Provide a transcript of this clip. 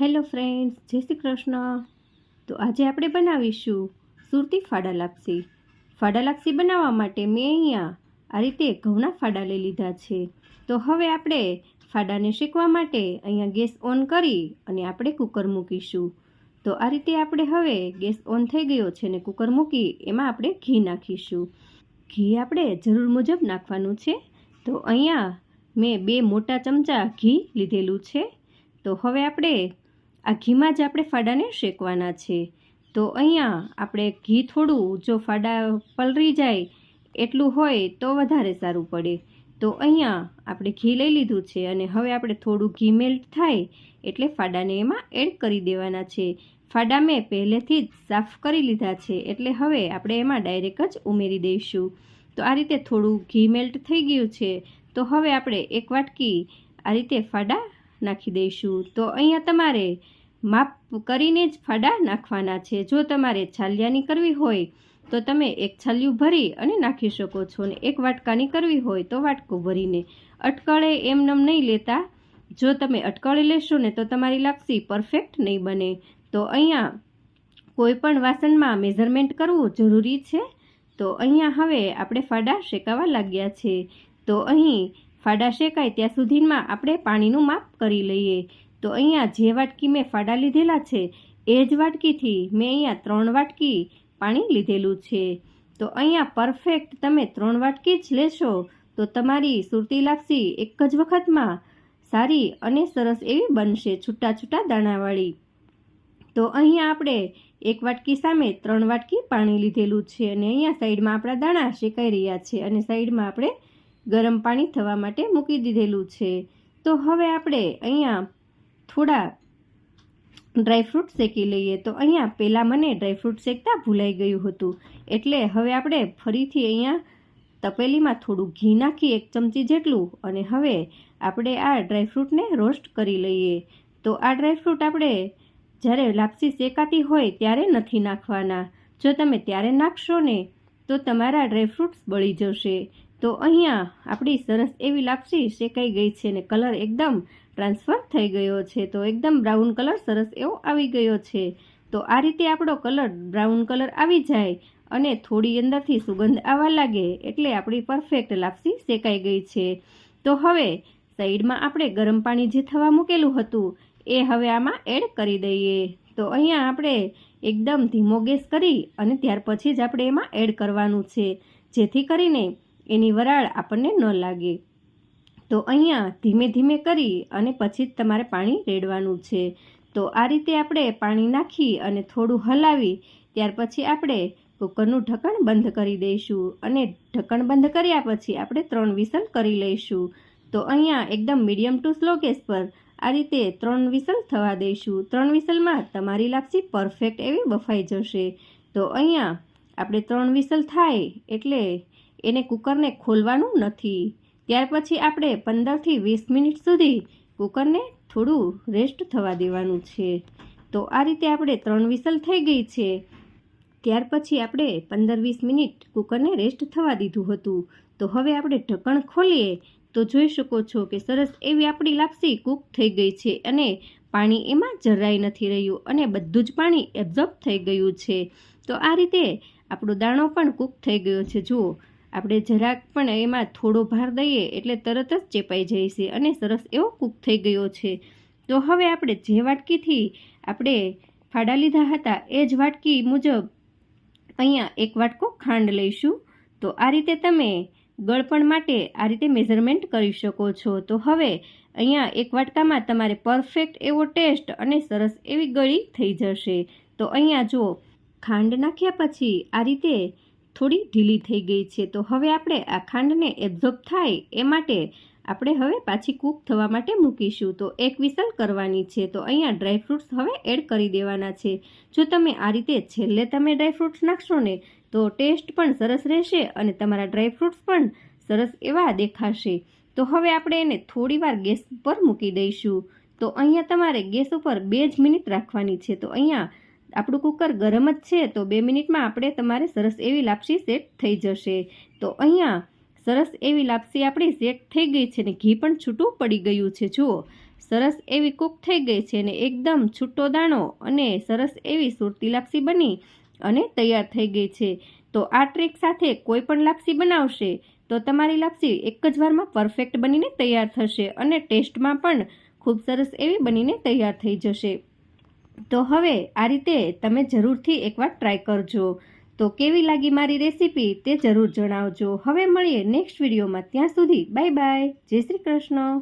Hello friends, જય શ્રી કૃષ્ણ. તો આજે આપણે બનાવીશું સુરતી ફાડા લાપસી. ફાડા લાપસી બનાવવા માટે મેં અહીંયા આ રીતે ઘઉંના ફાડા લઈ લીધા છે. તો હવે આપણે ફાડાને શેકવા માટે અહીંયા ગેસ ઓન કરી અને આપણે કુકર મૂકીશું. તો આ રીતે આપણે હવે ગેસ ઓન થઈ ગયો છે ને કુકર મૂકી એમાં આપણે ઘી નાખીશું. ઘી આપણે જરૂર મુજબ નાખવાનું છે. તો અહીંયા મેં બે મોટા ચમચા ઘી લીધેલું છે. તો હવે આપણે આ ઘીમાં જ આપણે ફાડાને શેકવાના છે. તો અહીંયા આપણે ઘી થોડું, જો ફાડા પલરી જાય, એટલું હોય તો વધારે સારું પડે. તો અહીંયા આપણે ઘી લઈ લીધું છે અને હવે આપણે થોડું ઘી મેલ્ટ થાય એટલે ફાડાને એમાં એડ કરી દેવાના છે. ફાડા મેં પહેલેથી જ સાફ કરી લીધા છે એટલે હવે આપણે એમાં ડાયરેક્ટ જ ઉમેરી દઈશું. તો આ રીતે થોડું ઘી મેલ્ટ થઈ ગયું છે. તો હવે આપણે એક વાટકી આ રીતે ફાડા નાખી દઈશું. તો અહીંયા તમારે માપ કરીને જ ફાડા નાખવાના છે. જો તમારે છાલિયાની કરવી હોય, તો તમે એક છાલિયું ભરી અને નાખી શકો છો ને એક વાટકાની કરવી હોય, તો વાટકો ભરીને. અટકળે એમનેમ નહીં લેતા. જો તમે અટકળે લેશો ને, તો તમારી લાપસી પરફેક્ટ નહીં બને. તો અહીંયા કોઈપણ વાસણમાં મેઝરમેન્ટ કરવું જરૂરી છે? તો અહીંયા હવે આપણે ફાડા શેકાવા લાગ્યા છે. તો અહીં ફાડા શેકાય ત્યાં સુધીમાં આપણે પાણીનું માપ કરી લઈએ. તો અહીંયા જે વાટકી મેં ફાડા લીધેલા છે, એ જ વાટકીથી મેં અહીંયા ત્રણ વાટકી પાણી લીધેલું છે. તો અહીંયા પરફેક્ટ તમે ત્રણ વાટકી જ લેશો, તો તમારી સુરતી લાપસી એક જ વખતમાં સારી અને સરસ એવી બનશે છૂટા છૂટા દાણાવાળી. તો અહીંયા આપણે એક વાટકી સામે ત્રણ વાટકી પાણી લીધેલું છે અને અહીંયા સાઈડમાં આપણા દાણા શેકાઈ રહ્યા છે અને સાઈડમાં આપણે ગરમ પાણી થવા માટે મૂકી દીધેલું છે. તો હવે આપણે અહીંયા થોડા ડ્રાયફ્રૂટ શેકી લઈએ. તો અહીંયા પહેલાં મને ડ્રાયફ્રૂટ શેકતા ભૂલાઈ ગયું હતું. એટલે હવે આપણે ફરીથી અહીંયા તપેલીમાં થોડું ઘી નાખી એક ચમચી જેટલું અને હવે આપણે આ ડ્રાયફ્રૂટને રોસ્ટ કરી લઈએ. તો આ ડ્રાયફ્રૂટ આપણે જ્યારે લાપસી શેકાતી હોય ત્યારે નથી નાખવાના. જો તમે ત્યારે નાખશો ને, તો તમારા ડ્રાયફ્રૂટ્સ બળી જશે. તો અહીંયા આપણી સરસ એવી લાપસી શેકાઈ ગઈ છે ને, કલર એકદમ ટ્રાન્સફર થઈ ગયો છે. તો એકદમ બ્રાઉન કલર સરસ એવો આવી ગયો છે. તો આ રીતે આપણો કલર બ્રાઉન કલર આવી જાય અને થોડી અંદરથી સુગંધ આવવા લાગે એટલે આપણી પરફેક્ટ લાપસી શેકાઈ ગઈ છે. તો હવે સાઈડમાં આપણે ગરમ પાણી જે થવા મૂકેલું હતું એ હવે આમાં એડ કરી દઈએ. તો અહીંયા આપણે એકદમ ધીમો ગેસ કરી અને ત્યાર પછી જ આપણે એમાં એડ કરવાનું છે. જેથી કરીને એની વરાળ આપણને ન લાગે. તો અહીંયા ધીમે ધીમે કરી અને પછી જ તમારે પાણી રેડવાનું છે. તો આ રીતે આપણે પાણી નાખી અને થોડું હલાવી, ત્યાર પછી આપણે કુકરનું ઢક્કણ બંધ કરી દઈશું અને ઢક્કણ બંધ કર્યા પછી આપણે ત્રણ વિસલ કરી લઈશું. તો અહીંયા એકદમ મીડિયમ ટુ સ્લો ગેસ પર આ રીતે ત્રણ વિસલ થવા દઈશું. ત્રણ વિસલમાં તમારી લાપસી પરફેક્ટ એવી બફાઈ જશે. તો અહીંયા આપણે ત્રણ વિસલ થાય એટલે એને કુકરને ખોલવાનું નથી. ત્યાર પછી આપણે પંદરથી વીસ મિનિટ સુધી કુકરને થોડું રેસ્ટ થવા દેવાનું છે. તો આ રીતે આપણે ત્રણ વિસલ થઈ ગઈ છે. ત્યાર પછી આપણે પંદર વીસ મિનિટ કુકરને રેસ્ટ થવા દીધું હતું. તો હવે આપણે ઢક્કણ ખોલીએ તો જોઈ શકો છો કે સરસ એવી આપણી લાપસી કૂક થઈ ગઈ છે અને પાણી એમાં જરાય નથી રહ્યું અને બધું જ પાણી એબ્ઝોર્બ થઈ ગયું છે. તો આ રીતે આપણો દાણો પણ કૂક થઈ ગયો છે. જુઓ આપણે જરાક પણ એમાં થોડો ભાર દઈએ એટલે તરત જ ચેપાઈ છે અને સરસ એવો કૂક થઈ ગયો છે. તો હવે આપણે જે વાટકીથી આપણે ફાડા લીધા હતા એ જ વાટકી મુજબ અહીંયા એક વાટકો ખાંડ લઈશું. તો આ રીતે તમે ગળપણ માટે આ રીતે મેઝરમેન્ટ કરી શકો છો. તો હવે અહીંયા એક વાટકામાં તમારે પરફેક્ટ એવો ટેસ્ટ અને સરસ એવી ગળી થઈ જશે. તો અહીંયા જો ખાંડ નાખ્યા પછી આ રીતે થોડી ઢીલી થઈ ગઈ છે. તો હવે આપણે આ ખાંડને એબ્ઝોર્બ થાય એ માટે આપણે હવે પાછી કૂક થવા માટે મૂકીશું. તો એક વિસલ કરવાની છે. તો અહીંયા ડ્રાયફ્રૂટ્સ હવે એડ કરી દેવાના છે. જો તમે આ રીતે છેલ્લે તમે ડ્રાયફ્રૂટ્સ નાખશો ને, તો ટેસ્ટ પણ સરસ રહેશે અને તમારા ડ્રાયફ્રૂટ્સ પણ સરસ એવા દેખાશે. તો હવે આપણે એને થોડીવાર ગેસ પર મૂકી દઈશું. તો અહીંયા તમારે ગેસ ઉપર બે જ મિનિટ રાખવાની છે. તો અહીંયા આપણું કુકર ગરમ જ છે, તો બે મિનિટમાં આપણે તમારે સરસ એવી લાપસી સેટ થઈ જશે. તો અહીંયા સરસ એવી લાપસી આપણી સેટ થઈ ગઈ છે ને ઘી પણ છૂટું પડી ગયું છે, જુઓ. સરસ એવી કૂક થઈ ગઈ છે ને એકદમ છૂટો દાણો અને સરસ એવી સુરતી લાપસી બની અને તૈયાર થઈ ગઈ છે. તો આ ટ્રીક સાથે કોઈ પણ લાપસી બનાવશે, તો તમારી લાપસી એક જ વારમાં પરફેક્ટ બનીને તૈયાર થશે અને ટેસ્ટમાં પણ ખૂબ સરસ એવી બનીને તૈયાર થઈ જશે. તો હવે આ રીતે તમે જરૂરથી એકવાર ટ્રાય કરજો. તો કેવી લાગી મારી રેસીપી તે જરૂર જણાવજો. હવે મળીએ નેક્સ્ટ વિડીયોમાં ત્યાં સુધી બાય બાય જય શ્રી કૃષ્ણ.